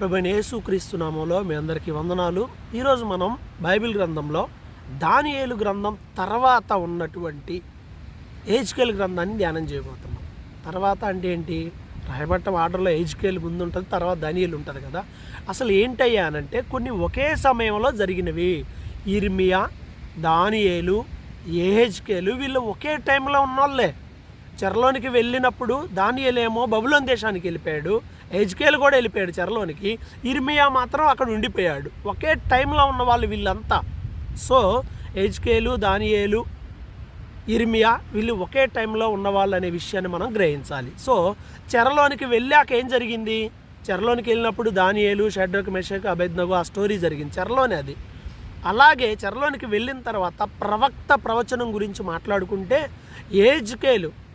ప్రభు యేసుక్రీస్తు నామంలో మీ అందరికీ వందనాలు. ఈరోజు మనం బైబిల్ గ్రంథంలో దానియేలు గ్రంథం తర్వాత ఉన్నటువంటి ఏజ్కేల్ గ్రంథాన్ని ధ్యానం చేయబోతున్నాం. తర్వాత అంటే ఏంటి? రాయబట్టం ఆర్డర్లో ఏజ్కేల్ ముందు ఉంటుంది తర్వాత దానియేలు ఉంటుంది కదా. అసలు ఏంటయ్యా అనంటే కొన్ని ఒకే సమయంలో జరిగినవి. ఇర్మియా దానియేలు ఏహెజ్కేలు వీళ్ళు ఒకే టైంలో ఉన్నోళ్ళే. చెరలోనికి వెళ్ళినప్పుడు దానియేలేమో బబులోన్ దేశానికి వెళ్ళిపోయాడు. ఎజ్కేల్ కూడా వెళ్ళిపోయాడు చెరలోనికి. ఇర్మియా మాత్రం అక్కడ ఉండిపోయాడు. ఒకే టైంలో ఉన్న వాళ్ళు వీళ్ళంతా. సో హెజ్కేలు దానియేలు ఇర్మియా వీళ్ళు ఒకే టైంలో ఉన్నవాళ్ళు అనే విషయాన్ని మనం గ్రహించాలి. సో చెరలోనికి వెళ్ళాక ఏం జరిగింది? చెరలోనికి వెళ్ళినప్పుడు దానియేలు షడ్రక్ మెషక్ అభెజ్ఞగు ఆ స్టోరీ జరిగింది చెరలోనే అది. అలాగే చెరలోనికి వెళ్ళిన తర్వాత ప్రవక్త ప్రవచనం గురించి మాట్లాడుకుంటే ఏజ్కేలు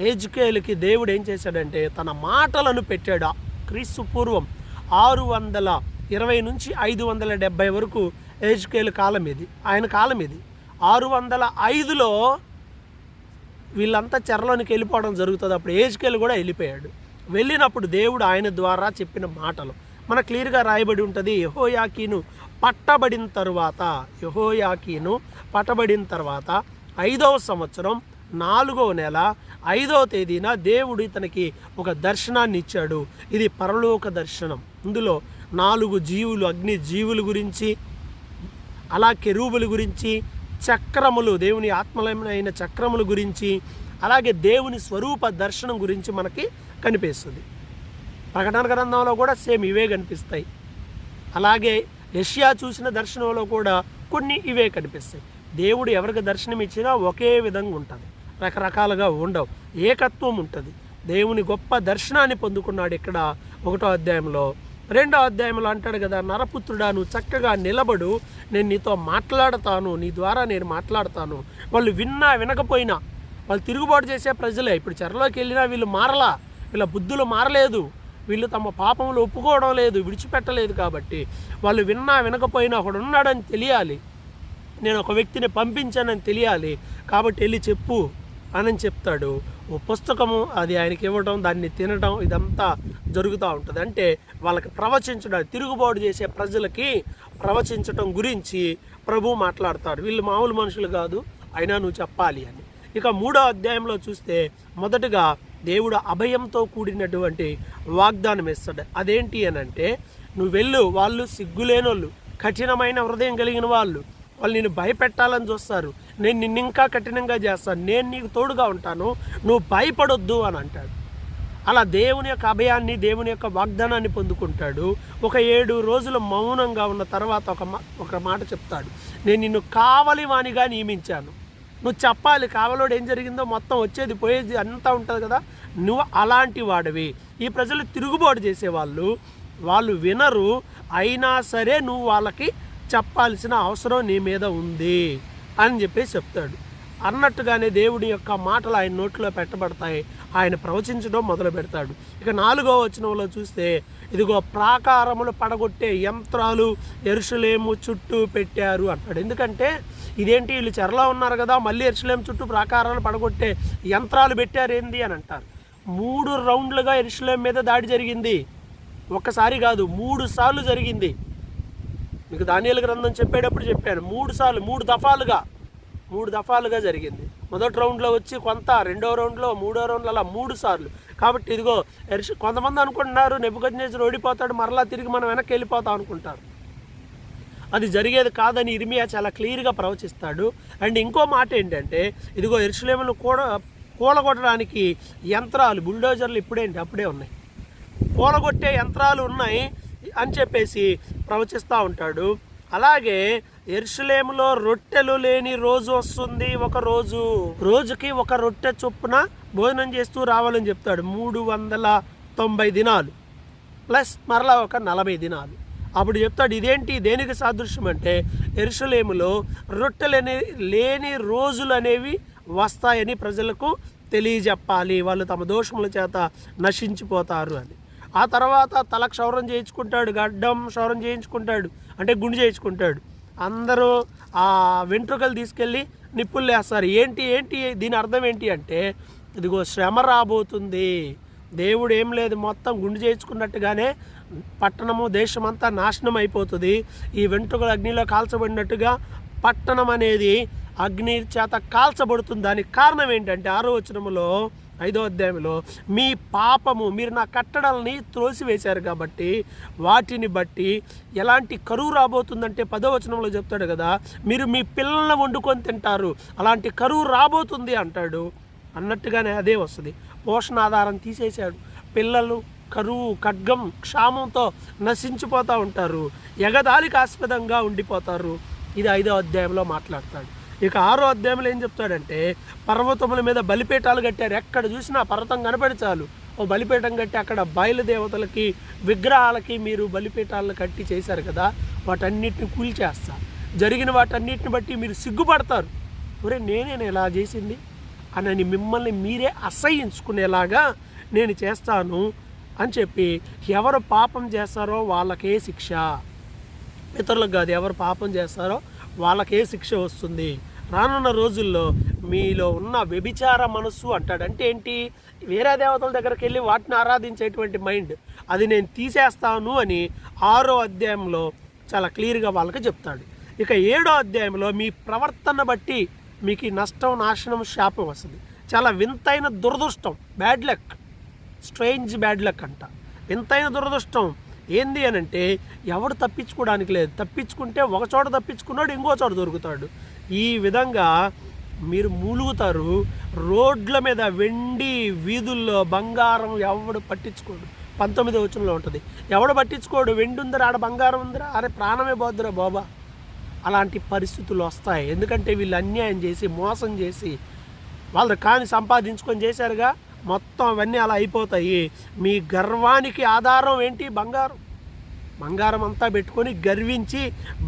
ఏజ్కేలుకి దేవుడు ఏం చేశాడంటే తన మాటలను పెట్టాడు. క్రీస్తు పూర్వం ఆరు వందల ఇరవై నుంచి ఐదు వందల డెబ్బై వరకు ఏజ్కేల్ కాలం ఇది ఆయన కాలం ఇది ఆరు వందల ఐదులో వీళ్ళంతా చెరలోనికి వెళ్ళిపోవడం జరుగుతుంది. అప్పుడు ఏజ్కేలు కూడా వెళ్ళిపోయాడు. వెళ్ళినప్పుడు దేవుడు ఆయన ద్వారా చెప్పిన మాటలు. మన క్లియర్గా రాయబడి ఉంటుంది యహోయాకీను పట్టబడిన తరువాత యహోయాకీను పట్టబడిన తర్వాత ఐదవ సంవత్సరం నాలుగవ నెల ఐదవ తేదీన దేవుడు ఇతనికి ఒక దర్శనాన్ని ఇచ్చాడు ఇది పరలోక దర్శనం. ఇందులో నాలుగు జీవులు అగ్ని జీవుల గురించి అలా కెరూబుల గురించి చక్రములు దేవుని ఆత్మలమైన చక్రముల గురించి అలాగే దేవుని స్వరూప దర్శనం గురించి మనకి కనిపిస్తుంది. ప్రకటన గ్రంథంలో కూడా సేమ్ ఇవే కనిపిస్తాయి. అలాగే యష్యా చూసిన దర్శనంలో కూడా కొన్ని ఇవే కనిపిస్తాయి. దేవుడు ఎవరికి దర్శనం ఇచ్చినా ఒకే విధంగా ఉంటుంది. రకరకాలుగా ఉండవు. ఏకత్వం ఉంటుంది. దేవుని గొప్ప దర్శనాన్ని పొందుకున్నాడు ఇక్కడ ఒకటో అధ్యాయంలో. రెండో అధ్యాయంలో అంటాడు కదా నరపుత్రుడా నువ్వు చక్కగా నిలబడు. నేను నీతో మాట్లాడతాను. నీ ద్వారా నేను మాట్లాడతాను. వాళ్ళు విన్నా వినకపోయినా వాళ్ళు తిరుగుబాటు చేసే ప్రజలే. ఇప్పుడు చెరలోకి వెళ్ళినా వీళ్ళు మారలా. వీళ్ళ బుద్ధులు మారలేదు. వీళ్ళు తమ పాపములు ఒప్పుకోవడం లేదు విడిచిపెట్టలేదు కాబట్టి. వాళ్ళు విన్నా వినకపోయినా ఒకడు ఉన్నాడని తెలియాలి. నేను ఒక వ్యక్తిని పంపించానని తెలియాలి. కాబట్టి వెళ్ళి చెప్పు. అని చెప్తాడు. ఓ పుస్తకము అది ఆయనకి ఇవ్వటం దాన్ని తినటం ఇదంతా జరుగుతూ ఉంటుంది. అంటే వాళ్ళకి ప్రవచించడం తిరుగుబాటు చేసే ప్రజలకి ప్రవచించటం గురించి ప్రభు మాట్లాడతాడు. వీళ్ళు మామూలు మనుషులు కాదు అయినా నువ్వు చెప్పాలి అని. ఇక మూడో అధ్యాయంలో చూస్తే మొదటగా దేవుడు అభయంతో కూడినటువంటి వాగ్దానం ఇస్తాడు అదేంటి అని అంటే నువ్వు వెళ్ళు వాళ్ళు సిగ్గులేనోళ్ళు కఠినమైన హృదయం కలిగిన వాళ్ళు వాళ్ళు నిన్ను భయపెట్టాలని చూస్తారు. నేను నిన్ను ఇంకా కఠినంగా చేస్తాను. నేను నీకు తోడుగా ఉంటాను. నువ్వు భయపడొద్దు అని అంటాడు. అలా దేవుని యొక్క అభయాన్ని దేవుని యొక్క వాగ్దానాన్ని పొందుకుంటాడు. ఒక ఏడు రోజులు మౌనంగా ఉన్న తర్వాత ఒక మా ఒక మాట చెప్తాడు. నేను నిన్ను కావలి వానిగా నియమించాను. నువ్వు చెప్పాలి కావలోడు ఏం జరిగిందో మొత్తం వచ్చేది పోయేది అంతా ఉంటుంది కదా. నువ్వు అలాంటి వాడివి. ఈ ప్రజలు తిరుగుబాటు చేసేవాళ్ళు. వాళ్ళు వినరు. అయినా సరే నువ్వు వాళ్ళకి చెప్పాల్సిన అవసరం నీ మీద ఉంది అని చెప్పేసి చెప్తాడు. అన్నట్టుగానే దేవుడి యొక్క మాటలు ఆయన నోట్లో పెట్టబడతాయి. ఆయన ప్రవచించడం మొదలు పెడతాడు. ఇక నాలుగో వచనంలో చూస్తే ఇదిగో ప్రాకారములు పడగొట్టే యంత్రాలు ఎరుసలేము చుట్టూ పెట్టారు అంటాడు. ఎందుకంటే ఇదేంటి వీళ్ళు చెరలో ఉన్నారు కదా మళ్ళీ ఎరుసలేము చుట్టూ ప్రాకారాలు పడగొట్టే యంత్రాలు పెట్టారు ఏంది అని అంటారు. మూడు రౌండ్లుగా ఎరుసలేం మీద దాడి జరిగింది. ఒక్కసారి కాదు మూడు సార్లు జరిగింది. మీకు ధాన్యాల గ్రంథం చెప్పేటప్పుడు చెప్పాను. మూడు సార్లు మూడు దఫాలుగా మూడు దఫాలుగా జరిగింది. మొదటి రౌండ్లో వచ్చి కొంత రెండో రౌండ్లో మూడో రౌండ్లో అలా మూడు సార్లు. కాబట్టి ఇదిగో ఎర్ష కొంతమంది అనుకుంటున్నారు నెబ్బుకొచ్చేసి ఓడిపోతాడు మరలా తిరిగి మనం వెనక్కి వెళ్ళిపోతాం అనుకుంటారు. అది జరిగేది కాదని ఇర్మియా చాలా క్లియర్గా ప్రవచిస్తాడు. అండ్ ఇంకో మాట ఏంటంటే ఇదిగో ఎరుసలేములు కూడా కూలగొట్టడానికి యంత్రాలు బుల్డోజర్లు ఇప్పుడేంటి? అప్పుడే ఉన్నాయి. కూలగొట్టే యంత్రాలు ఉన్నాయి. అని చెప్పేసి ప్రవచిస్తూ ఉంటాడు. అలాగే ఎర్షులేములో రొట్టెలు లేని రోజు వస్తుంది. ఒక రోజు రోజుకి ఒక రొట్టె చొప్పున భోజనం చేస్తూ రావాలని చెప్తాడు. మూడు వందల తొంభై దినాలు ప్లస్ మరలా ఒక నలభై దినాలు. అప్పుడు చెప్తాడు ఇదేంటి? దేనికి సాదృశ్యం అంటే ఎరుసలేములో రొట్టెలు లేని రోజులు అనేవి వస్తాయని ప్రజలకు తెలియజెప్పాలి. వాళ్ళు తమ దోషముల చేత నశించిపోతారు అని. ఆ తర్వాత తల క్షౌరం చేయించుకుంటాడు గడ్డం క్షౌరం చేయించుకుంటాడు అంటే గుండు చేయించుకుంటాడు. అందరూ ఆ వెంట్రుకలు తీసుకెళ్ళి నిప్పులు వేస్తారు ఏంటి ఏంటి దీని అర్థం ఏంటి అంటే ఇదిగో శ్రమ రాబోతుంది. దేవుడు ఏం లేదు మొత్తం గుండు చేయించుకున్నట్టుగానే పట్టణము దేశమంతా నాశనం అయిపోతుంది. ఈ వెంట్రుకలు అగ్నిలో కాల్చబడినట్టుగా పట్టణం అనేది అగ్ని చేత కాల్చబడుతుంది. దానికి కారణం ఏంటంటే ఆరో వచనములో ఐదో అధ్యాయంలో మీ పాపము మీరు నా కట్టడల్ని త్రోసివేశారు కాబట్టి వాటిని బట్టి ఎలాంటి కరువు రాబోతుందంటే పదో వచనంలో చెప్తాడు కదా మీరు మీ పిల్లల్ని వండుకొని తింటారు అలాంటి కరువు రాబోతుంది అంటాడు. అన్నట్టుగానే అదే వస్తుంది. పోషణాధారం తీసేశాడు. పిల్లలు కరువు ఖడ్గం క్షామంతో నశించిపోతూ ఉంటారు. ఎగదాలికి ఆస్పదంగా ఉండిపోతారు. ఇది ఐదో అధ్యాయంలో మాట్లాడతాడు. ఇక ఆరో అధ్యాయంలో ఏం చెప్తాడంటే పర్వతముల మీద బలిపీఠాలు కట్టారు. ఎక్కడ చూసినా పర్వతం కనపడి చాలు. ఓ బలిపీఠం కట్టి అక్కడ బయలుదేవతలకి విగ్రహాలకి మీరు బలిపీఠాలను కట్టి చేశారు కదా వాటన్నిటిని కూల్చేస్తా. జరిగిన వాటన్నిటిని బట్టి మీరు సిగ్గుపడతారు. ఒరే నేనే ఇలా చేసింది? అని మిమ్మల్ని మీరే అసహ్యించుకునేలాగా నేను చేస్తాను అని చెప్పి ఎవరు పాపం చేస్తారో వాళ్ళకే శిక్ష. ఇతరులకు కాదు ఎవరు పాపం చేస్తారో వాళ్ళకే శిక్ష వస్తుంది. రానున్న రోజుల్లో మీలో ఉన్న వ్యభిచార మనస్సు అంటాడు. అంటే ఏంటి? వేరే దేవతల దగ్గరికి వెళ్ళి వాటిని ఆరాధించేటువంటి మైండ్. అది నేను తీసేస్తాను అని ఆరో అధ్యాయంలో చాలా క్లియర్గా వాళ్ళకి చెప్తాడు. ఇక ఏడో అధ్యాయంలో మీ ప్రవర్తన బట్టి మీకు నష్టం నాశనం శాపం వస్తుంది. చాలా వింతైన దురదృష్టం. Bad luck strange bad luck అంట. వింతైన దురదృష్టం ఏంది అని అంటే ఎవడు తప్పించుకోవడానికి లేదు. తప్పించుకుంటే ఒక చోట తప్పించుకున్నాడు ఇంకో చోట దొరుకుతాడు. ఈ విధంగా మీరు మూలుగుతారు. రోడ్ల మీద వెండి వీధుల్లో బంగారం ఎవడు పట్టించుకోడు. పంతొమ్మిది వచనంలో ఉంటుంది. ఎవడు పట్టించుకోడు? వెండి ఉందిరా ఆడ బంగారం ఉందిరా. అరే ప్రాణమే పోద్దురా బాబా. అలాంటి పరిస్థితులు వస్తాయి. ఎందుకంటే వీళ్ళు అన్యాయం చేసి మోసం చేసి వాళ్ళు కాని సంపాదించుకొని చేశారుగా. మొత్తం అవన్నీ అలా అయిపోతాయి. మీ గర్వానికి ఆధారం ఏంటి? బంగారం. బంగారం అంతా పెట్టుకొని గర్వించి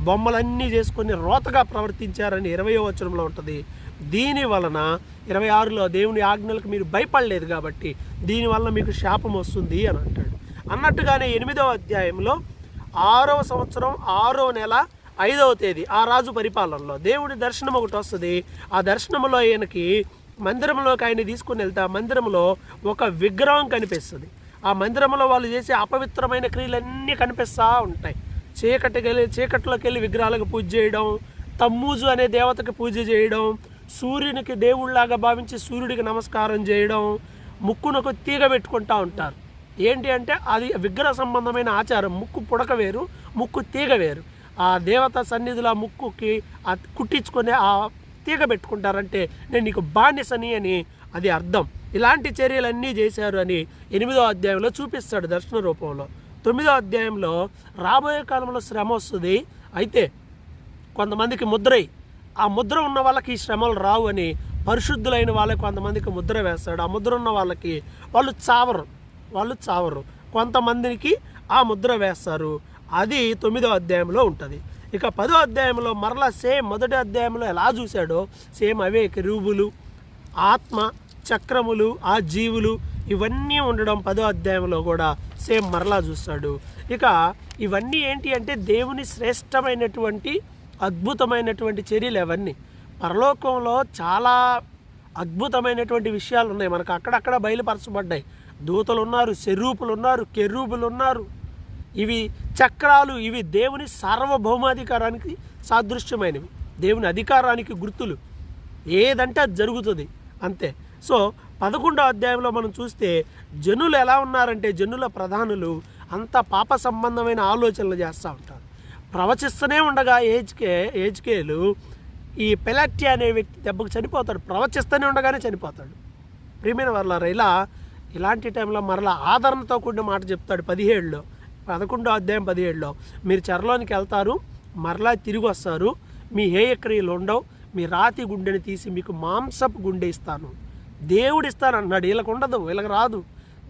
బొమ్మలన్నీ చేసుకొని రోతగా ప్రవర్తించారని ఇరవయో వచనంలో ఉంటుంది. దీని వలన ఇరవై ఆరులో దేవుని ఆజ్ఞలకు మీరు భయపడలేదు కాబట్టి దీనివల్ల మీకు శాపం వస్తుంది అని అంటాడు. అన్నట్టుగానే ఎనిమిదవ అధ్యాయంలో ఆరవ సంవత్సరం ఆరో నెల ఐదవ తేదీ ఆ రాజు పరిపాలనలో దేవుడి దర్శనం ఒకటి వస్తుంది. ఆ దర్శనంలో ఆయనకి మందిరంలోకి ఆయన తీసుకుని వెళ్తే మందిరంలో ఒక విగ్రహం కనిపిస్తుంది. ఆ మందిరంలో వాళ్ళు చేసే అపవిత్రమైన క్రియలన్నీ కనిపిస్తూ ఉంటాయి. చీకటికి వెళ్ళి చీకట్లోకి వెళ్ళి విగ్రహాలకు పూజ చేయడం తమ్మూజు అనే దేవతకి పూజ చేయడం సూర్యునికి దేవుళ్ళలాగా భావించి సూర్యుడికి నమస్కారం చేయడం ముక్కునకు తీగ పెట్టుకుంటూ ఉంటారు. ఏంటి అంటే అది విగ్రహ సంబంధమైన ఆచారం. ముక్కు పుడక వేరు ముక్కు తీగ వేరు. ఆ దేవత సన్నిధిలో ముక్కుకి ఆ కుట్టించుకొని ఆ తీగ పెట్టుకుంటారంటే నేను నీకు బానిసని అని అది అర్థం. ఇలాంటి చర్యలన్నీ చేశారు అని ఎనిమిదో అధ్యాయంలో చూపిస్తాడు దర్శన రూపంలో. తొమ్మిదో అధ్యాయంలో రాబోయే కాలంలో శ్రమ వస్తుంది. అయితే కొంతమందికి ముద్రై ఆ ముద్ర ఉన్న వాళ్ళకి ఈ శ్రమలు రావు అని పరిశుద్ధులైన వాళ్ళకి కొంతమందికి ముద్ర వేస్తాడు. ఆ ముద్ర ఉన్న వాళ్ళకి వాళ్ళు చావరు వాళ్ళు చావరు. కొంతమందికి ఆ ముద్ర వేస్తారు. అది తొమ్మిదో అధ్యాయంలో ఉంటుంది. ఇక పదో అధ్యాయంలో మరలా సేమ్ మొదటి అధ్యాయంలో ఎలా చూశాడో సేమ్ అవే కిరుబులు ఆత్మ చక్రములు ఆ జీవులు ఇవన్నీ ఉండడం పదో అధ్యాయంలో కూడా సేమ్ మరలా చూస్తాడు. ఇక ఇవన్నీ ఏంటి అంటే దేవుని శ్రేష్టమైనటువంటి అద్భుతమైనటువంటి చర్యలు అవన్నీ. పరలోకంలో చాలా అద్భుతమైనటువంటి విషయాలు ఉన్నాయి మనకు అక్కడక్కడ బయలుపరచబడ్డాయి. దూతలు ఉన్నారు శరూపులు ఉన్నారు కెరూపులు ఉన్నారు ఇవి చక్రాలు ఇవి దేవుని సార్వభౌమాధికారానికి సాదృశ్యమైనవి. దేవుని అధికారానికి గుర్తులు. ఏదంటే అది జరుగుతుంది. అంతే. సో పదకొండో అధ్యాయంలో మనం చూస్తే జనులు ఎలా ఉన్నారంటే జనుల ప్రధానులు అంత పాప సంబంధమైన ఆలోచనలు చేస్తూ ఉంటారు. ప్రవచిస్తూనే ఉండగా ఏజ్కే ఏజ్కేలు ఈ పెలట్టి అనే వ్యక్తి దెబ్బకు చనిపోతాడు. ప్రవచిస్తూనే ఉండగానే చనిపోతాడు. ప్రియమైన వాళ్ళ ఇలా ఇలాంటి టైంలో మరలా ఆదరణతో కూడిన మాట చెప్తాడు పదిహేడులో. పదకొండో అధ్యాయం పదిహేడులో. మీరు చెరలోనికి వెళ్తారు మరలా తిరిగి వస్తారు మీ హేయ క్రియలు ఉండవు మీ రాతి గుండెని తీసి మీకు మాంసపు గుండె ఇస్తాను. దేవుడు ఇస్తాను అన్నాడు. వీళ్ళకు ఉండదు వీళ్ళకి రాదు.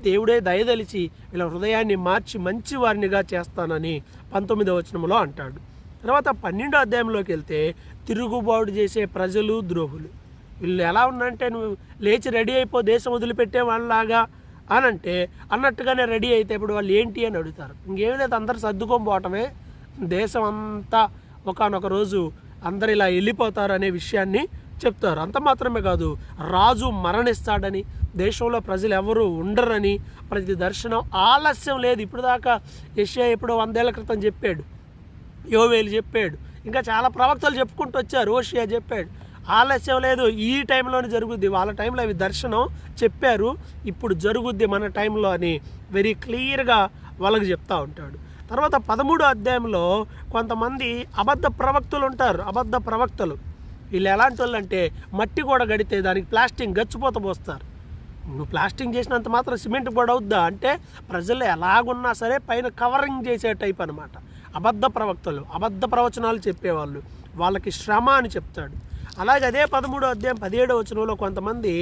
దేవుడే దయదలిచి వీళ్ళ హృదయాన్ని మార్చి మంచి వారినిగా చేస్తానని పంతొమ్మిదవ వచనంలో అంటాడు. తర్వాత పన్నెండో అధ్యాయంలోకి వెళ్తే తిరుగుబాటు చేసే ప్రజలు ద్రోహులు. వీళ్ళు ఎలా ఉన్నంటే నువ్వు లేచి రెడీ అయిపో దేశం వదిలిపెట్టే వాళ్ళలాగా అని అంటే అన్నట్టుగానే రెడీ అయితే ఇప్పుడు వాళ్ళు ఏంటి అని అడుగుతారు. ఇంకేం లేదు అందరు సర్దుకొని పోవటమే. దేశం అంతా ఒకనొక రోజు అందరు ఇలా వెళ్ళిపోతారు అనే విషయాన్ని చెప్తారు. అంత మాత్రమే కాదు రాజు మరణిస్తాడని దేశంలో ప్రజలు ఎవరు ఉండరని ప్రతి దర్శనం ఆలస్యం లేదు. ఇప్పుడు దాకా యష్యా ఎప్పుడో వందేళ్ళ క్రితం చెప్పాడు. యోవేలు చెప్పాడు. ఇంకా చాలా ప్రవక్తలు చెప్పుకుంటూ వచ్చారు. ఓషియా చెప్పాడు. ఆలస్యం లేదు. ఈ టైంలోనే జరుగుద్ది. వాళ్ళ టైంలో అవి దర్శనం చెప్పారు. ఇప్పుడు జరుగుద్ది మన టైంలో అని వెరీ క్లియర్గా వాళ్ళకి చెప్తూ ఉంటాడు. తర్వాత పదమూడు అధ్యాయంలో కొంతమంది అబద్ధ ప్రవక్తలు ఉంటారు అబద్ధ ప్రవక్తలు. వీళ్ళు ఎలాంటి వాళ్ళు అంటే మట్టి కూడా గడితే దానికి ప్లాస్టింగ్ గచ్చిపోత పోస్తారు. నువ్వు ప్లాస్టింగ్ చేసినంత మాత్రం సిమెంట్ కూడా అవుద్దా? అంటే ప్రజలు ఎలాగున్నా సరే పైన కవరింగ్ చేసే టైప్ అనమాట అబద్ధ ప్రవక్తలు అబద్ధ ప్రవచనాలు చెప్పేవాళ్ళు. వాళ్ళకి శ్రమ అని చెప్తాడు. అలాగే అదే పదమూడో అధ్యాయం పదిహేడో వచనంలో కొంతమంది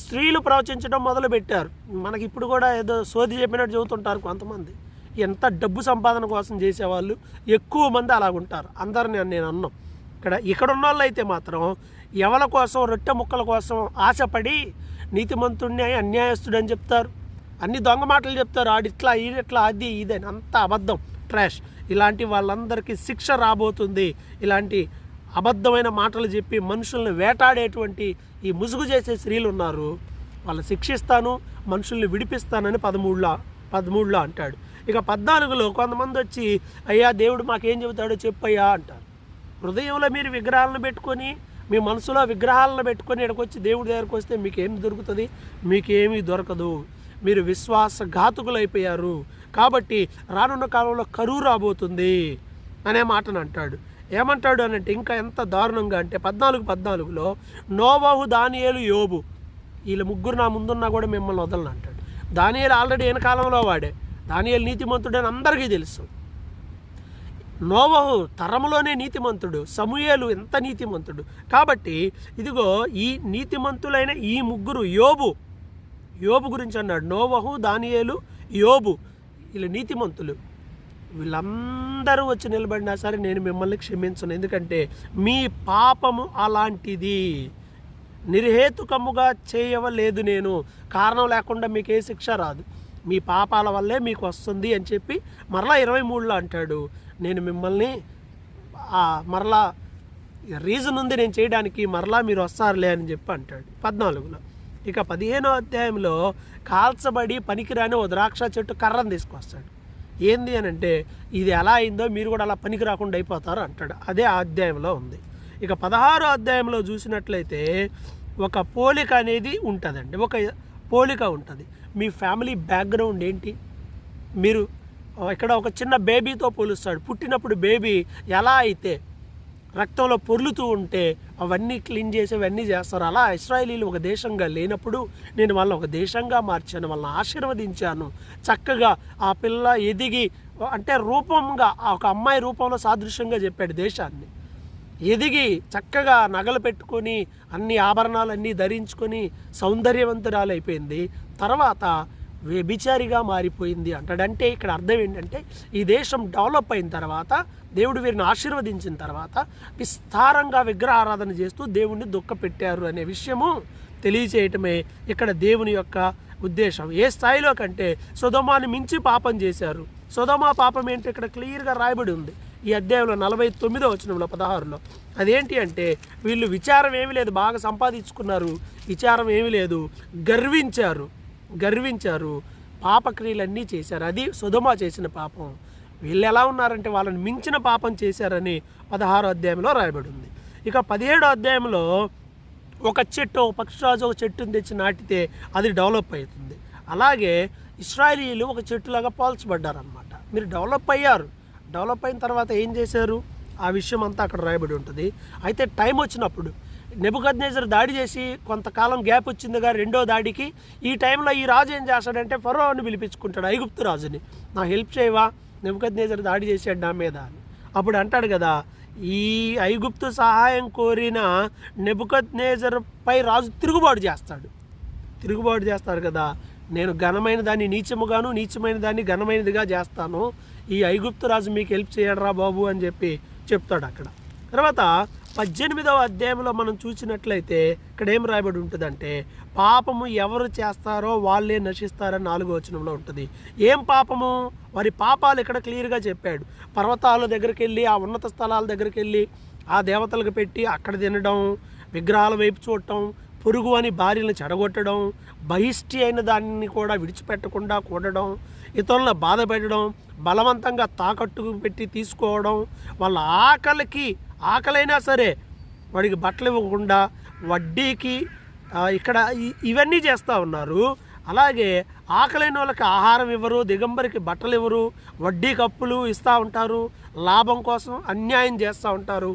స్త్రీలు ప్రవచించడం మొదలు పెట్టారు మనకి ఇప్పుడు కూడా ఏదో సోది చెప్పినట్టు చెబుతుంటారు కొంతమంది. ఎంత డబ్బు సంపాదన కోసం చేసేవాళ్ళు ఎక్కువ మంది అలాగుంటారు. అందరిని నేను అన్నాం. ఇక్కడ ఇక్కడ ఉన్న వాళ్ళు అయితే మాత్రం ఎవల కోసం రొట్టె ముక్కల కోసం ఆశపడి నీతిమంతుడిని అన్యాయస్తుడు అని చెప్తారు. అన్ని దొంగ మాటలు చెప్తారు. ఆడిట్లా ఈడిట్లా అది ఇదని అంత అబద్ధం ట్రాష్. ఇలాంటి వాళ్ళందరికీ శిక్ష రాబోతుంది. ఇలాంటి అబద్ధమైన మాటలు చెప్పి మనుషుల్ని వేటాడేటువంటి ఈ ముసుగు చేసే స్త్రీలు ఉన్నారు. వాళ్ళు శిక్షిస్తాను మనుషుల్ని విడిపిస్తానని పదమూడులో పదమూడులో అంటాడు. ఇక పద్నాలుగులో కొంతమంది వచ్చి అయ్యా దేవుడు మాకేం చెబుతాడో చెప్పయ్యా అంటారు. హృదయంలో మీరు విగ్రహాలను పెట్టుకొని మీ మనసులో విగ్రహాలను పెట్టుకొని ఇక్కడికి వచ్చి దేవుడి దగ్గరకు వస్తే మీకు ఏమి దొరుకుతుంది? మీకేమీ దొరకదు. మీరు విశ్వాసఘాతుకులు అయిపోయారు కాబట్టి రానున్న కాలంలో కరువు రాబోతుంది అనే మాటను అంటాడు. ఏమంటాడు అనంటే ఇంకా ఎంత దారుణంగా అంటే పద్నాలుగు పద్నాలుగులో నోబాహు దానియేలు యోబు వీళ్ళ ముగ్గురు నా ముందున్నా కూడా మిమ్మల్ని వదలను అంటాడు. దానియేలు ఆల్రెడీ ఏన కాలంలో వాడే. దానియేలు నీతిమంతుడని అందరికీ తెలుసు. నోవహు తరములోనే నీతిమంతుడు సమూయేలు ఎంత నీతిమంతుడు. కాబట్టి ఇదిగో ఈ నీతిమంతులైన ఈ ముగ్గురు యోబు యోబు గురించి అన్నాడు. నోవహు దానియేలు యోబు వీళ్ళు నీతిమంతులు. వీళ్ళందరూ వచ్చి నిలబడినా సరే నేను మిమ్మల్ని క్షమించను. ఎందుకంటే మీ పాపము అలాంటిది. నిర్హేతుకముగా చేయవలేదు నేను. కారణం లేకుండా మీకు ఏ శిక్ష రాదు. మీ పాపాల వల్లే మీకు వస్తుంది అని చెప్పి మరలా ఇరవై మూడులో అంటాడు. నేను మిమ్మల్ని మరలా రీజన్ ఉంది నేను చేయడానికి మరలా మీరు వస్తారులే అని చెప్పి అంటాడు. పద్నాలుగులో. ఇక పదిహేనో అధ్యాయంలో కాల్చబడి పనికిరాని ఓ ద్రాక్ష చెట్టు కర్రను తీసుకొస్తాడు. ఏంది అని అంటే ఇది ఎలా అయిందో మీరు కూడా అలా పనికి రాకుండా అయిపోతారు అంటాడు. అదే ఆ అధ్యాయంలో ఉంది. ఇక పదహారో అధ్యాయంలో చూసినట్లయితే ఒక పోలిక అనేది ఉంటుందండి. ఒక పోలిక ఉంటుంది. మీ ఫ్యామిలీ బ్యాక్గ్రౌండ్ ఏంటి? మీరు ఇక్కడ ఒక చిన్న బేబీతో పోలుస్తాడు. పుట్టినప్పుడు బేబీ ఎలా అయితే రక్తంలో పొర్లుతూ ఉంటే అవన్నీ క్లీన్ చేసి అవన్నీ చేస్తారు. అలా ఇస్రాయలీలు ఒక దేశంగా లేనప్పుడు నేను వాళ్ళని ఒక దేశంగా మార్చాను వాళ్ళని ఆశీర్వదించాను. చక్కగా ఆ పిల్ల ఎదిగి అంటే రూపంగా ఆ ఒక అమ్మాయి రూపంలో సాదృశ్యంగా చెప్పాడు దేశాన్ని. ఎదిగి చక్కగా నగలు పెట్టుకొని అన్ని ఆభరణాలన్నీ ధరించుకొని సౌందర్యవంతురాలు అయిపోయింది తర్వాత వ్యభిచారిగా మారిపోయింది అంటాడంటే ఇక్కడ అర్థం ఏంటంటే ఈ దేశం డెవలప్ అయిన తర్వాత దేవుడు వీరిని ఆశీర్వదించిన తర్వాత విస్తారంగా విగ్రహారాధన చేస్తూ దేవుణ్ణి దుఃఖపెట్టారు అనే విషయము తెలియచేయటమే ఇక్కడ దేవుని యొక్క ఉద్దేశం. ఏ స్థాయిలో కంటే సుధమాని మించి పాపం చేశారు. సుధమా పాపం ఏంటి ఇక్కడ క్లియర్గా రాయబడి ఉంది. ఈ అధ్యాయంలో నలభై తొమ్మిదో వచనంలో పదహారులో. అదేంటి అంటే వీళ్ళు విచారం ఏమీ లేదు బాగా సంపాదించుకున్నారు. విచారం ఏమీ లేదు గర్వించారు. గర్వించారు. పాపక్రియలన్నీ చేశారు. అది సుధమ చేసిన పాపం. వీళ్ళు ఎలా ఉన్నారంటే వాళ్ళని మించిన పాపం చేశారని పదహారో అధ్యాయంలో రాయబడి ఉంది ఇక పదిహేడో అధ్యాయంలో ఒక చెట్టు ఒక పక్షిరాజు ఒక చెట్టుని తెచ్చి నాటితే అది డెవలప్ అవుతుంది. అలాగే ఇస్రాయలీలు ఒక చెట్టులాగా పోల్చబడ్డారనమాట మీరు డెవలప్ అయ్యారు. డెవలప్ అయిన తర్వాత ఏం చేశారు? ఆ విషయం అంతా అక్కడ రాయబడి ఉంటుంది. అయితే టైం వచ్చినప్పుడు నెబుకద్నేజర్ దాడి చేసి కొంతకాలం గ్యాప్ వచ్చిందిగా రెండో దాడికి. ఈ టైంలో ఈ రాజు ఏం చేస్తాడంటే ఫరోని పిలిపించుకుంటాడు ఐగుప్తు రాజుని. నా హెల్ప్ చేయవా? నెబుకద్నేజర్ దాడి చేసాడు నా మీద అని. అప్పుడు అంటాడు కదా ఈ ఐగుప్తు సహాయం కోరిన నెబుకద్నేజర్ పై రాజు తిరుగుబాటు చేస్తాడు. తిరుగుబాటు చేస్తాడు కదా నేను ఘనమైన దాన్ని నీచముగాను నీచమైన దాన్ని ఘనమైనదిగా చేస్తాను. ఈ ఐగుప్తు రాజు మీకు హెల్ప్ చేయడరా బాబు అని చెప్పి చెప్తాడు అక్కడ. తర్వాత పద్దెనిమిదవ అధ్యాయంలో మనం చూసినట్లయితే ఇక్కడ ఏం రాయబడి ఉంటుందంటే పాపము ఎవరు చేస్తారో వాళ్ళే నశిస్తారని నాలుగో వచనంలో ఉంటుంది. ఏం పాపము? వారి పాపాలు ఇక్కడ క్లియర్గా చెప్పాడు. పర్వతాల దగ్గరికి వెళ్ళి ఆ ఉన్నత స్థలాల దగ్గరికి వెళ్ళి ఆ దేవతలకు పెట్టి అక్కడ తినడం విగ్రహాల వైపు చూడటం పొరుగు అని భార్యలను చెడగొట్టడం బహిష్టి అయిన దాన్ని కూడా విడిచిపెట్టకుండా కూడడం ఇతరులను బాధ పెట్టడం బలవంతంగా తాకట్టు పెట్టి తీసుకోవడం వాళ్ళ ఆకలికి ఆకలైనా సరే వాడికి బట్టలు ఇవ్వకుండా వడ్డీకి ఇక్కడ ఇవన్నీ చేస్తూ ఉన్నారు. అలాగే ఆకలైన వాళ్ళకి ఆహారం ఇవ్వరు దిగంబరికి బట్టలు ఇవ్వరు వడ్డీ కప్పులు ఇస్తూ ఉంటారు లాభం కోసం అన్యాయం చేస్తూ ఉంటారు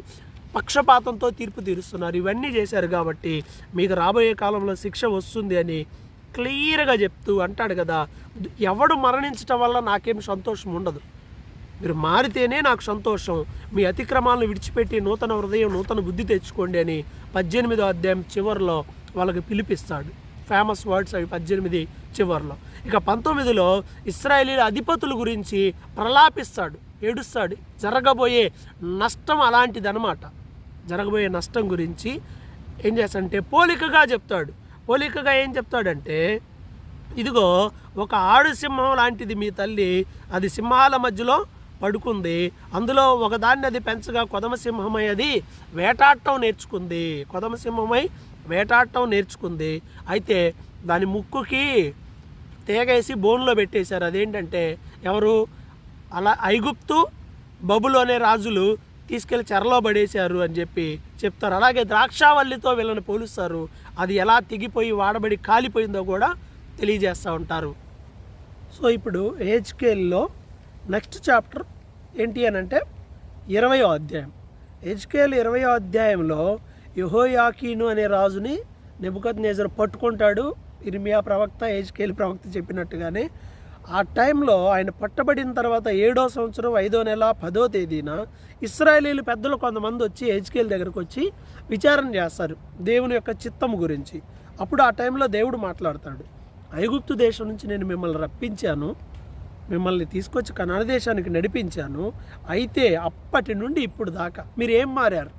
పక్షపాతంతో తీర్పు తీరుస్తున్నారు. ఇవన్నీ చేశారు కాబట్టి మీకు రాబోయే కాలంలో శిక్ష వస్తుంది అని క్లియర్గా చెప్తూ అంటాడు కదా. ఎవడు మరణించటం వల్ల నాకేం సంతోషం ఉండదు. మీరు మారితేనే నాకు సంతోషం. మీ అతిక్రమాలను విడిచిపెట్టి నూతన హృదయం నూతన బుద్ధి తెచ్చుకోండి అని పద్దెనిమిదో అధ్యాయం చివరిలో వాళ్ళకి పిలిపిస్తాడు. ఫేమస్ వర్డ్స్ అవి పద్దెనిమిది చివరిలో. ఇక పంతొమ్మిదిలో ఇస్రాయేలీల అధిపతుల గురించి ప్రలాపిస్తాడు ఏడుస్తాడు. జరగబోయే నష్టం అలాంటిదన్నమాట. జరగబోయే నష్టం గురించి ఏం చేస్తాడంటే పోలికగా చెప్తాడు. పోలికగా ఏం చెప్తాడంటే ఇదిగో ఒక ఆడు సింహం లాంటిది మీ తల్లి అది సింహాల మధ్యలో పడుకుంది. అందులో ఒకదాన్ని అది పెంచగా కొదమసింహమై అది వేటాడటం నేర్చుకుంది. కొదమసింహమై వేటాడటం నేర్చుకుంది. అయితే దాని ముక్కుకి తేగేసి బోన్లో పెట్టేశారు. అదేంటంటే ఎవరు? అలా ఐగుప్తు బబులు అనే రాజులు తీసుకెళ్ళి చెరలో పడేశారు అని చెప్పి చెప్తారు. అలాగే ద్రాక్షావల్లితో వీళ్ళని పోలుస్తారు. అది ఎలా తెగిపోయి వాడబడి కాలిపోయిందో కూడా తెలియజేస్తూ ఉంటారు. సో ఇప్పుడు హెచ్కేల్లో నెక్స్ట్ చాప్టర్ ఏంటి అని అంటే ఇరవయో అధ్యాయం. హెచ్కేల్ ఇరవయో అధ్యాయంలో యహోయాకీను అనే రాజుని నిబుకత్ నేజర్ పట్టుకుంటాడు. ఇర్మియా ప్రవక్త హెచ్కేల్ ప్రవక్త చెప్పినట్టుగానే ఆ టైంలో ఆయన పట్టబడిన తర్వాత ఏడో సంవత్సరం ఐదో నెల పదో తేదీన ఇస్రాయేలీలు పెద్దలు కొంతమంది వచ్చి హెచ్కేల్ దగ్గరకు వచ్చి విచారణ చేస్తారు దేవుని యొక్క చిత్తం గురించి. అప్పుడు ఆ టైంలో దేవుడు మాట్లాడతాడు. ఐగుప్తు దేశం నుంచి నేను మిమ్మల్ని రప్పించాను. మిమ్మల్ని తీసుకొచ్చి కన్నడ దేశానికి నడిపించాను. అయితే అప్పటి నుండి ఇప్పుడు దాకా మీరు ఏం మారారు?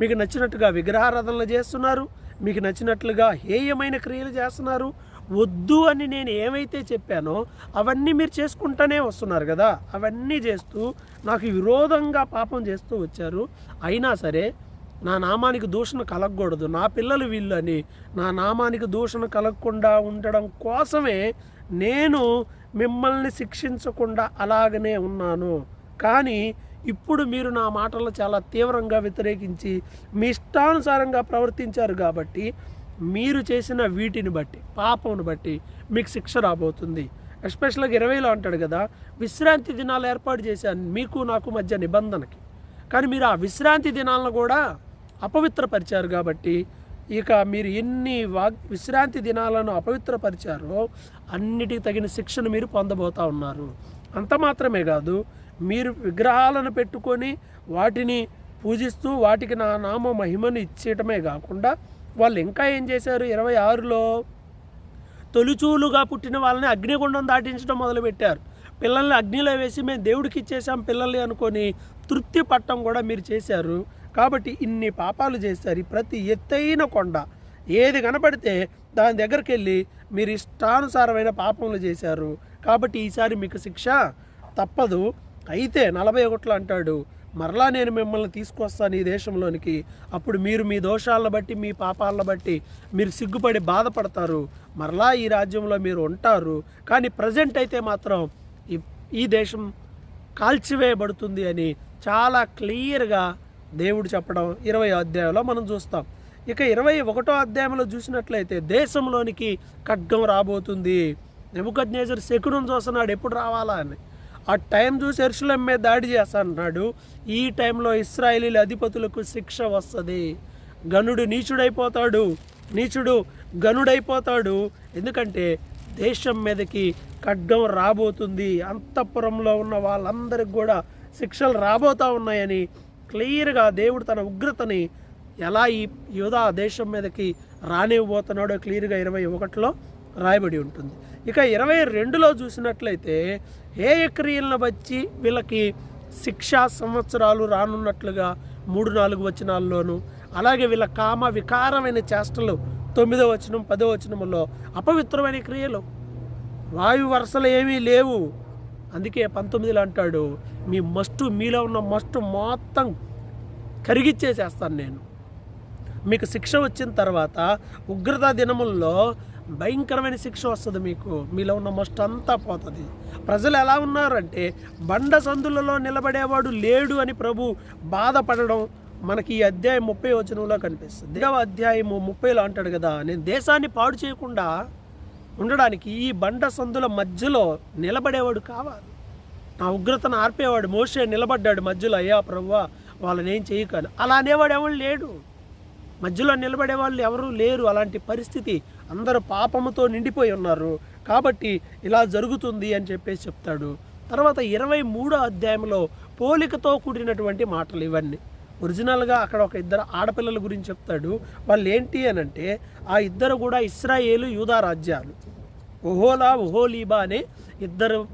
మీకు నచ్చినట్టుగా విగ్రహారాధనలు చేస్తున్నారు మీకు నచ్చినట్లుగా హేయమైన క్రియలు చేస్తున్నారు. వద్దు అని నేను ఏమైతే చెప్పానో అవన్నీ మీరు చేసుకుంటూనే వస్తున్నారు కదా. అవన్నీ చేస్తూ నాకు విరోధంగా పాపం చేస్తూ వచ్చారు. అయినా సరే నా నామానికి దూషణ కలగకూడదు. నా పిల్లలు వీళ్ళు అని నా నామానికి దూషణ కలగకుండా ఉండడం కోసమే నేను మిమ్మల్ని శిక్షించకుండా అలాగనే ఉన్నాను. కానీ ఇప్పుడు మీరు నా మాటలు చాలా తీవ్రంగా వ్యతిరేకించి మీ ఇష్టానుసారంగా ప్రవర్తించారు కాబట్టి మీరు చేసిన వీటిని బట్టి పాపమును బట్టి మీకు శిక్ష రాబోతుంది. ఎస్పెషల్గా ఇరవైలో అంటాడు కదా విశ్రాంతి దినాలు ఏర్పాటు చేశాను మీకు నాకు మధ్య నిబంధనకి. కానీ మీరు ఆ విశ్రాంతి దినాలను కూడా అపవిత్రపరిచారు కాబట్టి ఇక మీరు ఎన్ని వాగ్ విశ్రాంతి దినాలను అపవిత్రపరిచారో అన్నిటికి తగిన శిక్షను మీరు పొందబోతా ఉన్నారు. అంత మాత్రమే కాదు మీరు విగ్రహాలను పెట్టుకొని వాటిని పూజిస్తూ వాటికి నా నామ మహిమను ఇచ్చేయటమే కాకుండా వాళ్ళు ఇంకా ఏం చేశారు? ఇరవై ఆరులో తొలిచూలుగా పుట్టిన వాళ్ళని అగ్నిగుండం దాటించడం మొదలుపెట్టారు. పిల్లల్ని అగ్నిలో వేసి మేము దేవుడికి ఇచ్చేసాం పిల్లల్ని అనుకొని తృప్తి పట్టం కూడా మీరు చేశారు. కాబట్టి ఇన్ని పాపాలు చేశారు. ఈ ప్రతి ఎత్తైన కొండ ఏది కనపడితే దాని దగ్గరికి వెళ్ళి మీరు ఇష్టానుసారమైన పాపములు చేశారు. కాబట్టి ఈసారి మీకు శిక్ష తప్పదు. అయితే నలభై ఒకటిలో అంటాడు మరలా నేను మిమ్మల్ని తీసుకొస్తాను ఈ దేశంలోనికి. అప్పుడు మీరు మీ దోషాలను బట్టి మీ పాపాలను బట్టి మీరు సిగ్గుపడి బాధపడతారు. మరలా ఈ రాజ్యంలో మీరు ఉంటారు. కానీ ప్రజెంట్ అయితే మాత్రం ఈ ఈ దేశం కాల్చివేయబడుతుంది అని చాలా క్లియర్గా దేవుడు చెప్పడం ఇరవై అధ్యాయంలో మనం చూస్తాం. ఇక ఇరవై ఒకటో అధ్యాయంలో చూసినట్లయితే దేశంలోనికి ఖడ్గం రాబోతుంది. నెబుకద్నేజర్ శకునం చూస్తున్నాడు ఎప్పుడు రావాలా అని. ఆ టైం చూసి ఎరుసలం మీద దాడి చేస్తానన్నాడు. ఈ టైంలో ఇస్రాయేలీల అధిపతులకు శిక్ష వస్తుంది. గనుడు నీచుడైపోతాడు. నీచుడు గనుడైపోతాడు ఎందుకంటే దేశం మీదకి ఖడ్గం రాబోతుంది. అంతఃపురంలో ఉన్న వాళ్ళందరికి కూడా శిక్షలు రాబోతా ఉన్నాయని క్లియర్గా దేవుడు తన ఉగ్రతని ఎలా ఈ యోధా దేశం మీదకి రానివ్వబోతున్నాడో క్లియర్గా ఇరవై ఒకటిలో రాయబడి ఉంటుంది. ఇక ఇరవై రెండులో చూసినట్లయితే ఏ క్రియలను బట్టి వీళ్ళకి శిక్షా సంవత్సరాలు రానున్నట్లుగా మూడు నాలుగు వచనాల్లోనూ అలాగే వీళ్ళ కామ వికారమైన చేష్టలు తొమ్మిదో వచనం పదో వచనంలో అపవిత్రమైన క్రియలు. వాయు వరుసలు ఏమీ లేవు. అందుకే పంతొమ్మిదిలో అంటాడు మీ మస్టు మీలో ఉన్న మస్టు మొత్తం కరిగిచ్చేసేస్తాను నేను. మీకు శిక్ష వచ్చిన తర్వాత ఉగ్రత దినముల్లో భయంకరమైన శిక్ష వస్తుంది మీకు. మీలో ఉన్న మస్ట్ అంతా పోతుంది. ప్రజలు ఎలా ఉన్నారంటే బండ సందులలో నిలబడేవాడు లేడు అని ప్రభు బాధపడడం మనకి ఈ అధ్యాయం ముప్పై వచనంలో కనిపిస్తుంది. దేవ అధ్యాయము ముప్పైలో అంటాడు కదా నేను దేశాన్ని పాడు చేయకుండా ఉండడానికి ఈ బండ సందుల మధ్యలో నిలబడేవాడు కావాలి. నా ఉగ్రతను ఆర్పేవాడు మోసే నిలబడ్డాడు మధ్యలో అయ్యా ప్రవ్వా వాళ్ళని ఏం చేయకాను అలా అనేవాడు ఎవరు లేడు. మధ్యలో నిలబడే వాళ్ళు ఎవరూ లేరు. అలాంటి పరిస్థితి అందరూ పాపముతో నిండిపోయి ఉన్నారు. కాబట్టి ఇలా జరుగుతుంది అని చెప్పేసి చెప్తాడు. తర్వాత ఇరవై మూడో అధ్యాయంలో పోలికతో కూడినటువంటి మాటలు ఇవన్నీ. ఒరిజినల్గా అక్కడ ఒక ఇద్దరు ఆడపిల్లల గురించి చెప్తాడు. వాళ్ళు ఏంటి అని అంటే ఆ ఇద్దరు కూడా ఇస్రాయేలు యూదా రాజ్యాలు. ఒహోలా ఓహోలీబా అనే ఇద్దరు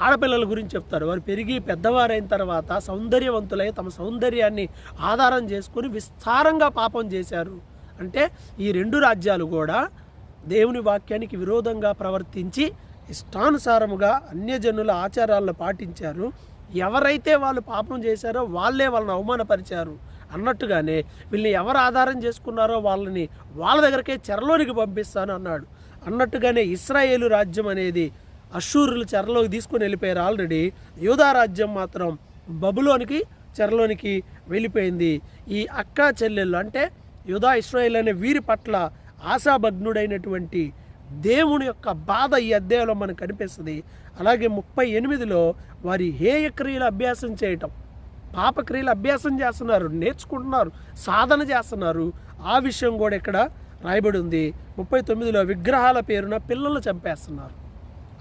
ఆడపిల్లల గురించి చెప్తారు. వారు పెరిగి పెద్దవారైన తర్వాత సౌందర్యవంతులై తమ సౌందర్యాన్ని ఆధారం చేసుకొని విస్తారంగా పాపం చేశారు. అంటే ఈ రెండు రాజ్యాలు కూడా దేవుని వాక్యానికి విరోధంగా ప్రవర్తించి ఇష్టానుసారముగా అన్యజనుల ఆచారాలను పాటించారు. ఎవరైతే వాళ్ళు పాపం చేశారో వాళ్ళే వాళ్ళని అవమానపరిచారు. అన్నట్టుగానే వీళ్ళని ఎవరు ఆధారం చేసుకున్నారో వాళ్ళని వాళ్ళ దగ్గరకే చెరలోనికి పంపిస్తాను అన్నాడు. అన్నట్టుగానే ఇస్రాయేలు రాజ్యం అనేది అషూరులు చెరలోకి తీసుకొని వెళ్ళిపోయారు ఆల్రెడీ. యూదా రాజ్యం మాత్రం బబులోనికి చెరలోనికి వెళ్ళిపోయింది. ఈ అక్క చెల్లెళ్ళు అంటే యూదా ఇస్రాయేల్ అనే వీరి పట్ల ఆశాభగ్నుడైనటువంటి దేవుని యొక్క బాధ ఈ అధ్యాయంలో మనకు కనిపిస్తుంది. అలాగే ముప్పై ఎనిమిదిలో వారి హేయ క్రియలు అభ్యాసం చేయటం పాపక్రియలు అభ్యాసం చేస్తున్నారు నేర్చుకుంటున్నారు సాధన చేస్తున్నారు. ఆ విషయం కూడా ఇక్కడ రాయబడి ఉంది ముప్పై తొమ్మిదిలో విగ్రహాల పేరున పిల్లలు చంపేస్తున్నారు.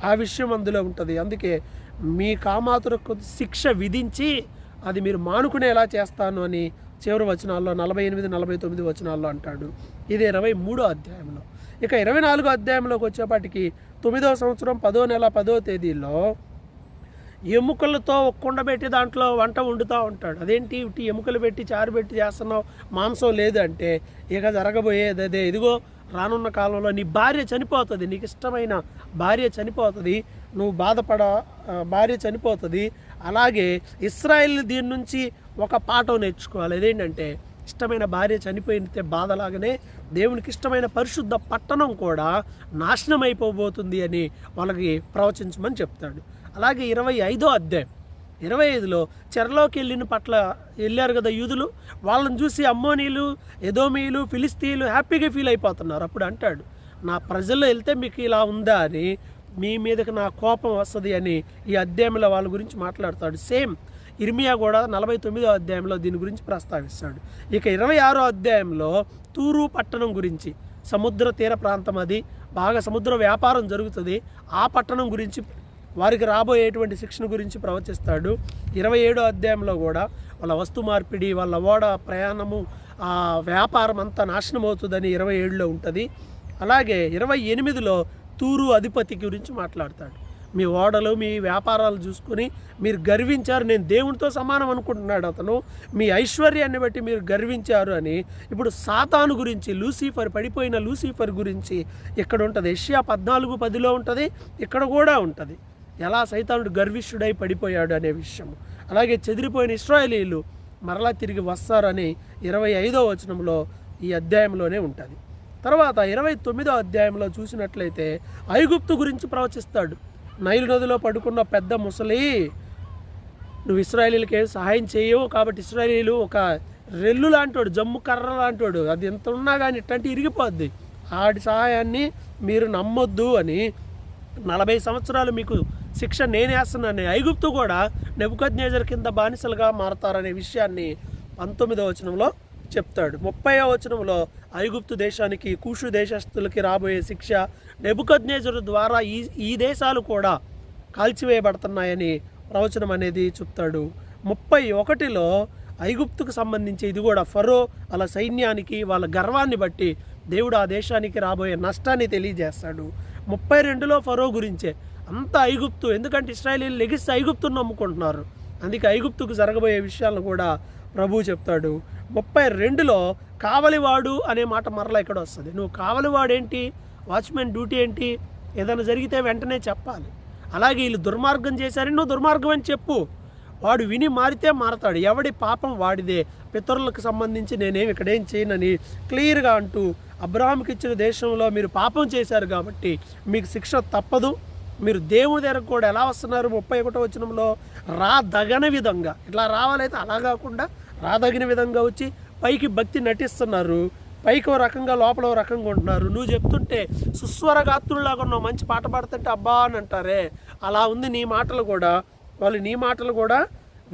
ఆ విషయం అందులో ఉంటుంది. అందుకే మీ కామాతురకు శిక్ష విధించి అది మీరు మానుకునేలా చేస్తాను అని చివరి వచనాల్లో నలభై ఎనిమిది నలభై తొమ్మిది వచనాల్లో అంటాడు. ఇది ఇరవై మూడో అధ్యాయంలో. ఇక ఇరవై నాలుగో అధ్యాయంలోకి వచ్చేపాటికి తొమ్మిదో సంవత్సరం పదో నెల పదో తేదీలో ఎముకలతో కుండబెట్టి కుండ పెట్టి దాంట్లో వంట వండుతూ ఉంటాడు. అదేంటి? ఇటు ఎముకలు పెట్టి చారు పెట్టి చేస్తున్నావు? మాంసం లేదు అంటే ఇక జరగబోయేది అదే. ఇదిగో రానున్న కాలంలో నీ భార్య చనిపోతుంది. నీకు ఇష్టమైన భార్య చనిపోతుంది. నువ్వు బాధపడ భార్య చనిపోతుంది. అలాగే ఇస్రాయిల్ దీని నుంచి ఒక పాఠం నేర్చుకోవాలి. అదేంటంటే ఇష్టమైన భార్య చనిపోయితే బాధలాగానే దేవునికి ఇష్టమైన పరిశుద్ధ పట్టణం కూడా నాశనం అయిపోబోతుంది అని వాళ్ళకి ప్రవచించమని చెప్తాడు. అలాగే ఇరవై ఐదో అధ్యాయం. ఇరవై ఐదులో చెరలోకి వెళ్ళిన పట్ల వెళ్ళారు కదా యూదులు. వాళ్ళని చూసి అమ్మోనీలు ఎదోమీలు ఫిలిస్తీన్లు హ్యాపీగా ఫీల్ అయిపోతున్నారు. అప్పుడు అంటాడు నా ప్రజల్లో వెళ్తే మీకు ఇలా ఉందా అని మీ మీదకి నా కోపం వస్తుంది అని ఈ అధ్యాయంలో వాళ్ళ గురించి మాట్లాడతాడు. సేమ్ ఇర్మియా కూడా నలభై తొమ్మిదో అధ్యాయంలో దీని గురించి ప్రస్తావిస్తాడు. ఇక ఇరవై ఆరో అధ్యాయంలో తూరు పట్టణం గురించి సముద్ర తీర ప్రాంతం అది బాగా సముద్ర వ్యాపారం జరుగుతుంది. ఆ పట్టణం గురించి వారికి రాబోయేటువంటి శిక్షణ గురించి ప్రవచిస్తాడు. ఇరవై ఏడో అధ్యాయంలో కూడా వాళ్ళ వస్తు మార్పిడి వాళ్ళ ఓడ ప్రయాణము ఆ వ్యాపారం అంతా నాశనం అవుతుందని ఇరవై ఏడులో ఉంటుంది. అలాగే ఇరవై ఎనిమిదిలో తూరు అధిపతి గురించి మాట్లాడతాడు. మీ ఓడలు మీ వ్యాపారాలు చూసుకొని మీరు గర్వించారు నేను దేవునితో సమానం అనుకుంటున్నాడు అతను. మీ ఐశ్వర్యాన్ని బట్టి మీరు గర్వించారు అని ఇప్పుడు సాతాను గురించి లూసిఫర్ పడిపోయిన లూసిఫర్ గురించి ఇక్కడ ఉంటుంది. ఏషియా పద్నాలుగు పదిలో ఉంటుంది ఇక్కడ కూడా ఉంటుంది. ఎలా సైతానుడు గర్విష్ఠుడై పడిపోయాడు అనే విషయము. అలాగే చెదిరిపోయిన ఇస్రాయేలీలు మరలా తిరిగి వస్తారని ఇరవై ఐదో వచనంలో ఈ అధ్యాయంలోనే ఉంటుంది. తర్వాత ఇరవై తొమ్మిదో అధ్యాయంలో చూసినట్లయితే ఐగుప్తు గురించి ప్రవచిస్తాడు. నైలు నదిలో పడుకున్న పెద్ద ముసలి నువ్వు ఇస్రాయలీలకి ఏం సహాయం చేయవు కాబట్టి ఇస్రాయలీలు ఒక రెల్లు లాంటివాడు జమ్ము కర్ర లాంటివాడు అది ఎంత ఉన్నా కానీ ఇట్లాంటి ఇరిగిపోద్ది. ఆడి సహాయాన్ని మీరు నమ్మొద్దు అని నలభై సంవత్సరాలు మీకు శిక్ష నేనేస్తున్నాను ఐగుప్తు కూడా నెబుకద్నేజర్ కింద బానిసలుగా మారతారనే విషయాన్ని పంతొమ్మిదవ వచనంలో చెప్తాడు. ముప్పైవ వచనంలో ఐగుప్తు దేశానికి కూషు దేశస్తులకి రాబోయే శిక్ష నెబుకద్నేజరు ద్వారా ఈ ఈ దేశాలు కూడా కాల్చివేయబడుతున్నాయని ప్రవచనం అనేది చెప్తాడు. ముప్పై ఒకటిలో ఐగుప్తుకు సంబంధించి ఇది కూడా ఫరో వాళ్ళ సైన్యానికి వాళ్ళ గర్వాన్ని బట్టి దేవుడు ఆ దేశానికి రాబోయే నష్టాన్ని తెలియజేస్తాడు. ముప్పై రెండులో ఫరో గురించే. అంత ఐగుప్తు. ఎందుకంటే ఇస్రాయలీలు లెగిస్తే ఐగుప్తును నమ్ముకుంటున్నారు. అందుకే ఐగుప్తుకు జరగబోయే విషయాలను కూడా ప్రభు చెప్తాడు. ముప్పై రెండులో కావలివాడు అనే మాట మరలా ఇక్కడ వస్తుంది. నువ్వు కావలివాడేంటి? వాచ్మెన్ డ్యూటీ ఏంటి? ఏదైనా జరిగితే వెంటనే చెప్పాలి. అలాగే వీళ్ళు దుర్మార్గం చేశారని నువ్వు దుర్మార్గం అని చెప్పు. వాడు విని మారితే మారతాడు. ఎవడి పాపం వాడిదే. పితరులకు సంబంధించి నేనేం ఇక్కడేం చేయనని క్లియర్గా అంటూ అబ్రాహాంకి ఇచ్చిన దేశంలో మీరు పాపం చేశారు కాబట్టి మీకు శిక్ష తప్పదు. మీరు దేవుని దగ్గరకు కూడా ఎలా వస్తున్నారు? ముప్పై ఒకటో వచనంలో రాదగన విధంగా. ఇట్లా రావాలైతే అలా కాకుండా రాదగిన విధంగా వచ్చి పైకి భక్తి నటిస్తున్నారు. పైకి ఓ రకంగా లోపల ఓ రకంగా ఉంటున్నారు. నువ్వు చెప్తుంటే సుస్వరగాత్రులాగా ఉన్నావు. మంచి పాట పాడుతుంటే అబ్బా అని అంటారే. అలా ఉంది నీ మాటలు కూడా. వాళ్ళు నీ మాటలు కూడా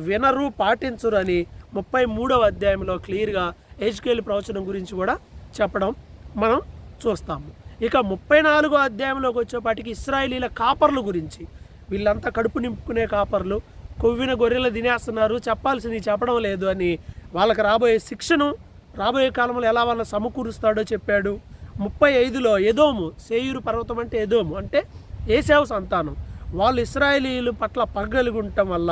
వినరు పాటించరు అని ముప్పై మూడవ అధ్యాయంలో క్లియర్గా హెచ్కేల్ ప్రవచనం గురించి కూడా చెప్పడం మనం చూస్తాము. ఇక ముప్పై నాలుగో అధ్యాయంలోకి వచ్చేపాటికి ఇస్రాయిలీల కాపర్ల గురించి. వీళ్ళంతా కడుపు నింపుకునే కాపర్లు. కొవ్విన గొర్రెలు తినేస్తున్నారు చెప్పాల్సింది చెప్పడం లేదు అని వాళ్ళకి రాబోయే శిక్షను రాబోయే కాలంలో ఎలా వాళ్ళని సమకూరుస్తాడో చెప్పాడు. ముప్పై ఐదులో ఎదోము సేయూరు పర్వతం అంటే ఎదోము అంటే ఏసావు సంతానం. వాళ్ళు ఇస్రాయేలీల పట్ల పగలిగి ఉండటం వల్ల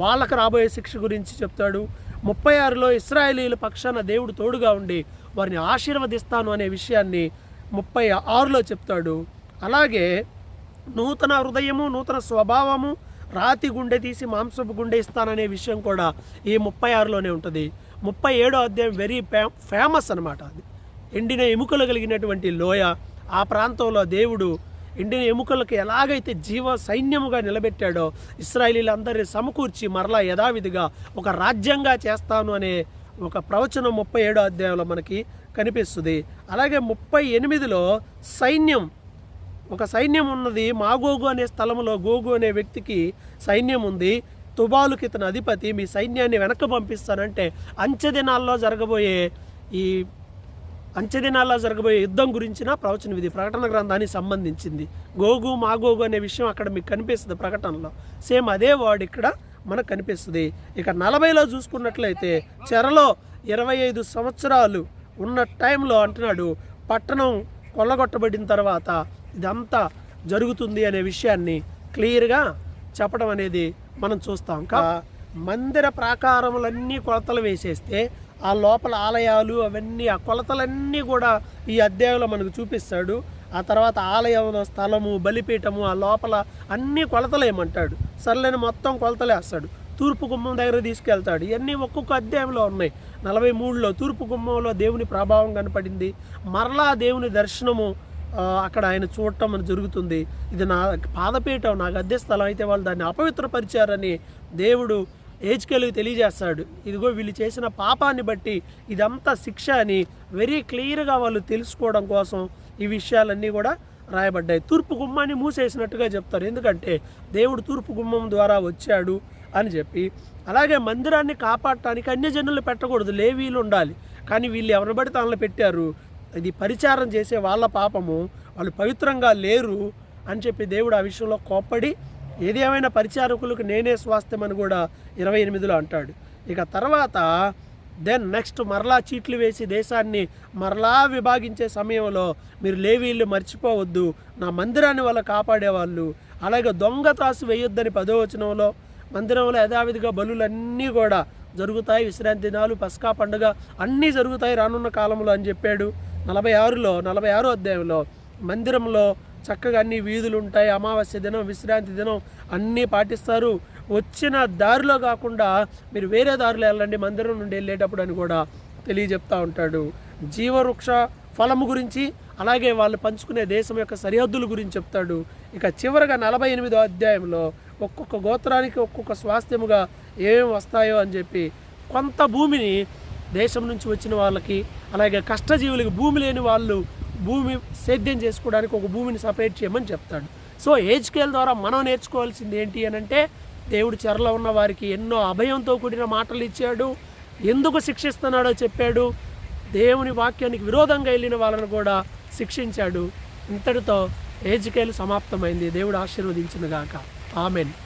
వాళ్ళకు రాబోయే శిక్ష గురించి చెప్తాడు. ముప్పై ఆరులో ఇస్రాయేలీల పక్షాన దేవుడు తోడుగా ఉండి వారిని ఆశీర్వదిస్తాను అనే విషయాన్ని ముప్పై ఆరులో చెప్తాడు. అలాగే నూతన హృదయము నూతన స్వభావము రాతి గుండె తీసి మాంసపు గుండె ఇస్తాననే విషయం కూడా ఈ ముప్పై ఆరులోనే ఉంటుంది. ముప్పై ఏడో అధ్యాయం వెరీ ఫేమస్ అనమాట అది. ఎండిన ఎముకలు కలిగినటువంటి లోయ ఆ ప్రాంతంలో దేవుడు ఎండిన ఎముకలకు ఎలాగైతే జీవ సైన్యముగా నిలబెట్టాడో ఇస్రాయలీలందరినీ సమకూర్చి మరలా యథావిధిగా ఒక రాజ్యంగా చేస్తాను అనే ఒక ప్రవచనం ముప్పై ఏడో అధ్యాయంలో మనకి కనిపిస్తుంది. అలాగే ముప్పై ఎనిమిదిలో సైన్యం ఒక సైన్యం ఉన్నది మాగోగు అనే స్థలంలో గోగు అనే వ్యక్తికి సైన్యం ఉంది. తుబాలుకి ఇతని అధిపతి మీ సైన్యాన్ని వెనక్కి పంపిస్తానంటే అంచెదినాల్లో జరగబోయే ఈ అంచె దినాల్లో జరగబోయే యుద్ధం గురించిన ప్రవచనం ఇది ప్రకటన గ్రంథానికి సంబంధించింది. గోగు మాగోగు అనే విషయం అక్కడ మీకు కనిపిస్తుంది ప్రకటనలో. సేమ్ అదే వర్డ్ ఇక్కడ మనకు కనిపిస్తుంది. ఇక నలభైలో చూసుకున్నట్లయితే చెరలో ఇరవై ఐదు సంవత్సరాలు ఉన్న టైంలో అంటున్నాడు పట్టణం కొల్లగొట్టబడిన తర్వాత ఇదంతా జరుగుతుంది అనే విషయాన్ని క్లియర్గా చెప్పడం అనేది మనం చూస్తాం. కా మందిర ప్రాకారములన్నీ కొలతలు వేసేస్తే ఆ లోపల ఆలయాలు అవన్నీ ఆ కొలతలన్నీ కూడా ఈ అధ్యాయంలో మనకు చూపిస్తాడు. ఆ తర్వాత ఆలయంలో స్థలము బలిపీఠము ఆ లోపల అన్ని కొలతలేమంటాడు సర్లేని మొత్తం కొలతలేస్తాడు తూర్పు గుమ్మం దగ్గర తీసుకెళ్తాడు. ఇవన్నీ ఒక్కొక్క అధ్యాయంలో ఉన్నాయి. నలభై మూడులో తూర్పు గుమ్మంలో దేవుని ప్రభావం కనపడింది. మరలా దేవుని దర్శనము అక్కడ ఆయన చూడటం అని జరుగుతుంది. ఇది నా పాదపీఠం నా గద్దె స్థలం అయితే వాళ్ళు దాన్ని అపవిత్రపరిచారని దేవుడు ఏజ్కెళ్ళి తెలియజేస్తాడు. ఇదిగో వీళ్ళు చేసిన పాపాన్ని బట్టి ఇదంతా శిక్ష అని వెరీ క్లియర్గా వాళ్ళు తెలుసుకోవడం కోసం ఈ విషయాలన్నీ కూడా రాయబడ్డాయి. తూర్పు గుమ్మాన్ని మూసేసినట్టుగా చెప్తారు. ఎందుకంటే దేవుడు తూర్పు గుమ్మం ద్వారా వచ్చాడు. అని చెప్పి అలాగే మందిరాన్ని కాపాడటానికి అన్యజనులు పెట్టకూడదు లేవీలు ఉండాలి. కానీ వీళ్ళు ఎవరిని పడితే వాళ్ళని పెట్టారు. ఇది పరిచారం చేసే వాళ్ళ పాపము. వాళ్ళు పవిత్రంగా లేరు అని చెప్పి దేవుడు ఆ విషయంలో కోప్పడి ఏది ఏమైనా పరిచారకులకు నేనే స్వాస్థ్యం అని కూడా ఇరవై ఎనిమిదిలో అంటాడు. ఇక తర్వాత దెన్ నెక్స్ట్ మరలా చీట్లు వేసి దేశాన్ని మరలా విభాగించే సమయంలో మీరు లేవీళ్ళు మర్చిపోవద్దు. నా మందిరాన్ని వాళ్ళ కాపాడేవాళ్ళు. అలాగే దొంగ త్రాసు వేయొద్దని పదో వచనంలో మందిరంలో యథావిధిగా బలులన్నీ కూడా జరుగుతాయి. విశ్రాంతి దినాలు పస్కా పండుగ అన్నీ జరుగుతాయి రానున్న కాలంలో అని చెప్పాడు. నలభై ఆరులో నలభై ఆరో అధ్యాయంలో మందిరంలో చక్కగా అన్ని వీధులు ఉంటాయి. అమావాస్య దినం విశ్రాంతి దినం అన్నీ పాటిస్తారు. వచ్చిన దారిలో కాకుండా మీరు వేరే దారిలో వెళ్ళండి మందిరం నుండి వెళ్ళేటప్పుడు అని కూడా తెలియజెప్తా ఉంటాడు. జీవవృక్ష ఫలము గురించి అలాగే వాళ్ళు పంచుకునే దేశం యొక్క సరిహద్దుల గురించి చెప్తాడు. ఇక చివరగా నలభై ఎనిమిదో అధ్యాయంలో ఒక్కొక్క గోత్రానికి ఒక్కొక్క స్వాస్థ్యముగా ఏమేమి వస్తాయో అని చెప్పి కొంత భూమిని దేశం నుంచి వచ్చిన వాళ్ళకి అలాగే కష్టజీవులకి భూమి లేని వాళ్ళు భూమి సేద్యం చేసుకోవడానికి ఒక భూమిని సపరేట్ చేయమని చెప్తాడు. సో ఏజ్కేల్ ద్వారా మనం నేర్చుకోవాల్సింది ఏంటి అని అంటే దేవుడు చెరలో ఉన్న వారికి ఎన్నో అభయంతో కూడిన మాటలు ఇచ్చాడు ఎందుకు శిక్షిస్తున్నాడో చెప్పాడు దేవుని వాక్యానికి విరోధంగా వెళ్ళిన వాళ్ళను కూడా శిక్షించాడు. ఇంతటితో ఏజ్కేలు సమాప్తమైంది. దేవుడు ఆశీర్వదించిన Amen.